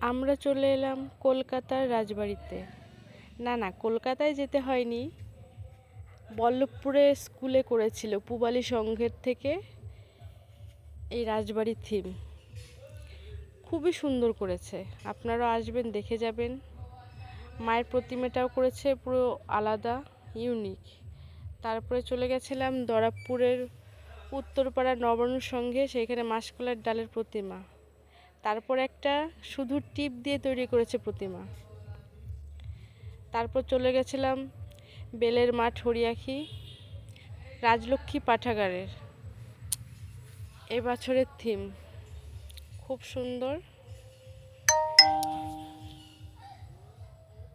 আমরা চলে এলাম কলকাতার রাজবাড়িতে। না না, কলকাতায় যেতে হয়নি। বল্লভপুরে স্কুলে করেছিল পুবালি সংঘের থেকে এই রাজবাড়ির থিম। খুবই সুন্দর করেছে। আপনারাও আসবেন, দেখে যাবেন। মায়ের প্রতিমাটাও করেছে, পুরো আলাদা, ইউনিক। তারপরে চলে গেছিলাম দরাবপুরের উত্তরপাড়া নবান্ন সংঘে সেইখানে মাসকলার ডালের প্রতিমা। তারপর একটা শুধু টিপ দিয়ে তৈরি করেছে প্রতিমা। তারপর চলে গেছিলাম বেলের মাঠ হরিয়াখি, রাজলক্ষ্মী পাঠাগারের। এবছরের থিম, খুব সুন্দর।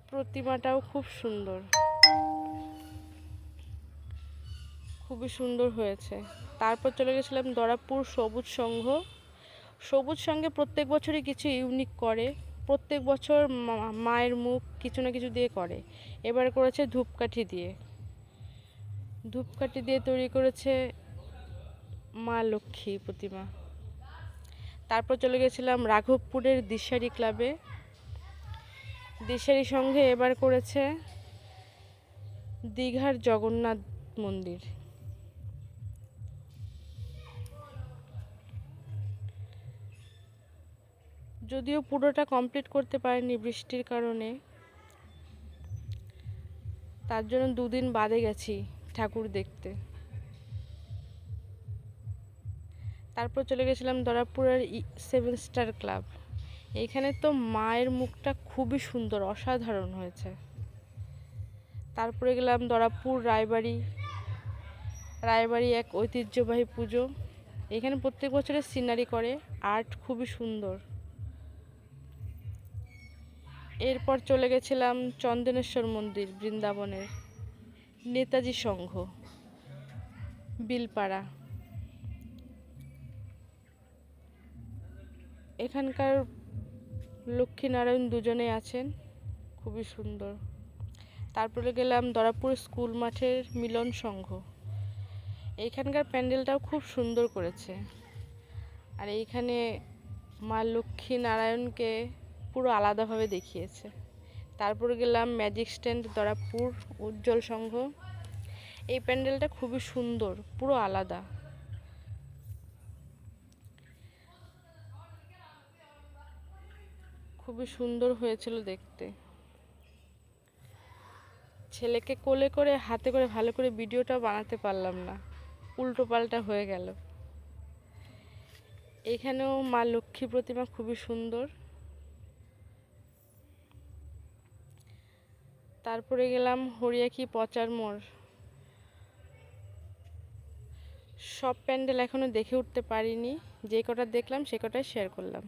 প্রতিমাটাও খুব সুন্দর। খুবই সুন্দর হয়েছে। তারপর চলে গেছিলাম দরাপুর সবুজ সংঘ। সবুজ সঙ্গে প্রত্যেক বছরই কিছু ইউনিক করে। প্রত্যেক বছর মায়ের মুখ কিছু না কিছু দিয়ে করে। এবার করেছে ধূপকাঠি দিয়ে। ধূপকাঠি দিয়ে তৈরি করেছে মা লক্ষ্মী প্রতিমা। তারপর চলে গেছিলাম রাঘবপুরের দিশারি ক্লাবে দিশারি সঙ্গে এবার করেছে দীঘার জগন্নাথ মন্দির। যদিও পুরোটা কমপ্লিট করতে পারেনি বৃষ্টির কারণে। তার জন্য দুদিন বাদে গেছি ঠাকুর দেখতে। তারপর চলে গেছিলাম দরাপুরের সেভেন স্টার ক্লাব। এইখানে তো মায়ের মুখটা খুবই সুন্দর, অসাধারণ হয়েছে। তারপরে গেলাম দরাপুর রায়বাড়ি। রায়বাড়ি এক ঐতিহ্যবাহী পুজো। এখানে প্রত্যেক বছরের সিনারি করে আর্ট খুবই সুন্দর। এরপর চলে গেছিলাম চন্দনেশ্বর মন্দির, বৃন্দাবনের নেতাজি সংঘ, বিলপাড়া। এখানকার লক্ষ্মীনারায়ণ দুজনে আছেন, খুবই সুন্দর। তারপরে গেলাম দরাপুর স্কুল মাঠের মিলন সংঘ। এইখানকার প্যান্ডেলটাও খুব সুন্দর করেছে। আর এইখানে মা লক্ষ্মী নারায়ণকে পুরো আলাদাভাবে দেখিয়েছে। তারপর গেলাম ম্যাজিক স্ট্যান্ড দরাপুর উজ্জ্বল সংঘ। এই প্যান্ডেলটা খুবই সুন্দর, পুরো আলাদা। খুবই সুন্দর হয়েছিল দেখতে। ছেলেকে কোলে করে, হাতে করে, ভালো করে ভিডিওটা বানাতে পারলাম না। উল্টো পাল্টা হয়ে গেল। এখানেও মা লক্ষ্মী প্রতিমা খুবই সুন্দর। তারপরে গেলাম হরিয়াকি পচার মোড়। সব প্যান্ডেল এখনও দেখে উঠতে পারিনি। যে কটা দেখলাম, সে কটাই শেয়ার করলাম।